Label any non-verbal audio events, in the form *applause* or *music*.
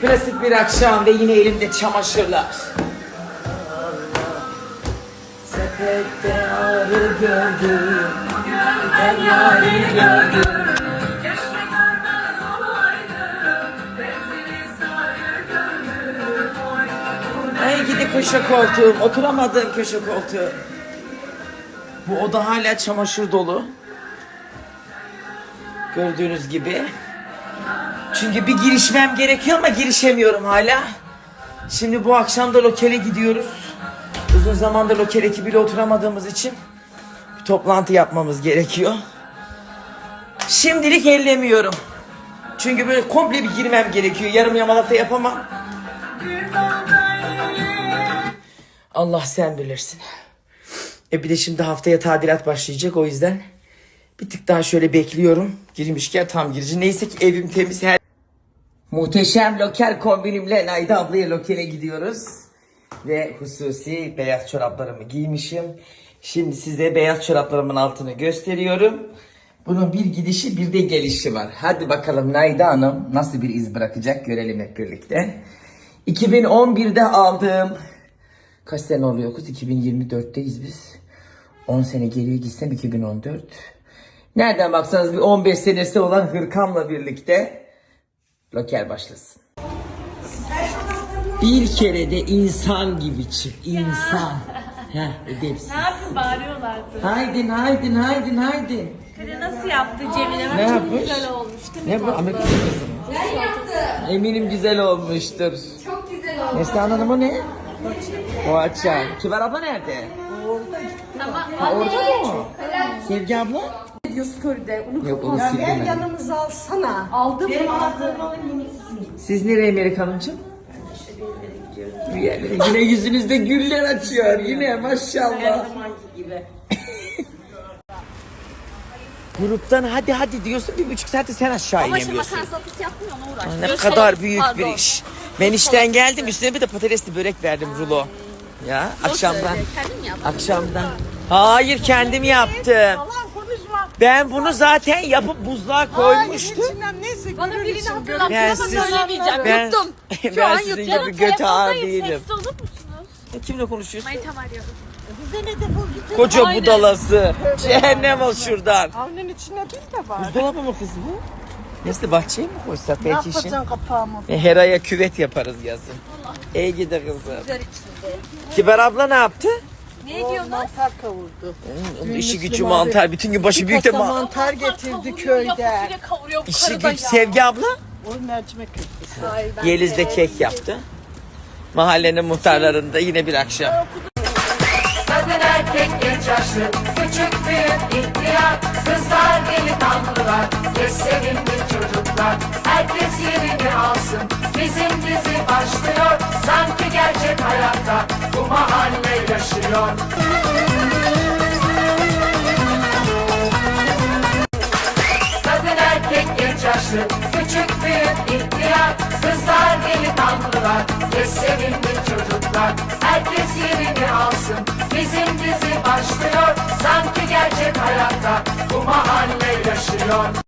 Klasik bir akşam ve yine elimde çamaşırlar. Sepette arı gördüm. Ben yarı gördüm. Ay gidi köşe koltuğum. Oturamadığım köşe koltuğu. Bu oda hala çamaşır dolu. Gördüğünüz gibi. Çünkü bir girişmem gerekiyor ama girişemiyorum hala. Şimdi bu akşam da lokale gidiyoruz. Uzun zamandır lokal ekibiyle oturamadığımız için bir toplantı yapmamız gerekiyor. Şimdilik ellemiyorum. Çünkü böyle komple bir girmem gerekiyor. Yarım yamalak da yapamam. Allah sen bilirsin. E bir de şimdi haftaya tadilat başlayacak o yüzden bir tık daha şöyle bekliyorum. Girmişken tam girici. Neyse ki evim temiz her... Muhteşem lokal kombinimle Nayda ablaya lokale gidiyoruz. Ve hususi beyaz çoraplarımı giymişim. Şimdi size beyaz çoraplarımın altını gösteriyorum. Bunun bir gidişi bir de gelişi var. Hadi bakalım Nayda Hanım nasıl bir iz bırakacak görelim hep birlikte. 2011'de aldığım Kaç sene oluyor kız? 2024'teyiz biz. 10 sene geriye gitsem 2014. Nereden baksanız bir 15 senesi olan hırkamla birlikte lokal başlasın. Bir kere de insan gibi çık. insan. Heh, edepsiz. Ne yapayım bağırıyorlardı. Haydin haydin haydin haydin. Kale nasıl yaptı Cemile? Ne çok yapmış? güzel olmuş değil mi? Ne bu Amerika kızı mı? Ben yaptım. Eminim güzel olmuştur. Çok güzel oldu. Neslihan Hanım o ne? Poğaça. Kibar abla nerede? Ama Ha, orada mı? Sevgi abla? Diyor story'de. Onu Yok onu kapat. Gel yanımıza alsana. Aldım mı aldım. Siz nereye Melek Hanımcığım? Bir yerlere. Yine yüzünüzde güller açıyor. Yine maşallah. *laughs* Gruptan hadi hadi diyorsun bir buçuk saatte sen aşağı Ama şimdi inemiyorsun. makarna salatası yapmıyor ona uğraş. Ne Gösterelim. kadar büyük bir Pardon. iş. Ben işten geldim üstüne bir de patatesli börek verdim rulo. Ya akşamdan. söyle, kendin mi yaptın? Akşamdan. Hayır kendim yaptım. Konuşma. Ben bunu zaten yapıp buzluğa koymuştum. İçinden neyse Bana görür birini için hatırlattın Ben ama siz- söylemeyeceğim. Ben, Yuttum. *laughs* Şu ben an sizin yuttum. gibi göt ağır değilim. Sessiz olur musunuz? E, Kimle konuşuyorsun? Manitam arıyor. Bize ne defol git. Koca Aynen. budalası. Cehennem ol şuradan. Avlunun içine bir de var. Buzdolabı mı kız bu? Neyse bahçeye mi koysak Ne belki işin? yapacaksın kapağımı? E, Hera'ya küvet yaparız yazın. İyi gidi kızım. Kibar abla ne yaptı? Ne diyorsunuz? Mantar kavurdu. Onun işi gücü mantar. Bütün gün başı büyük de ma- mantar getirdi köyde. Yapısıyla kavuruyor bu İşi karıda ya. Sevgi abla. O mercimek köftesi. Yeliz de kek yaptı. Mahallenin muhtarlarında yine bir akşam. Kadın erkek genç yaşlı Küçük büyük ihtiyar Kızlar delikanlılar Geç sevimli çocuklar Herkes yerini alsın. Bizim dizi başlıyor. Sanki gerçek hayatta Bu mahalle yaşıyor. Kadın erkek genç yaşlı Küçük büyük ihtiyar. Kızlar delikanlılar Geç sevimli çocuklar. Herkes yerini alsın. Bizim dizi başlıyor. Sanki gerçek hayatta Bu mahalle yaşıyor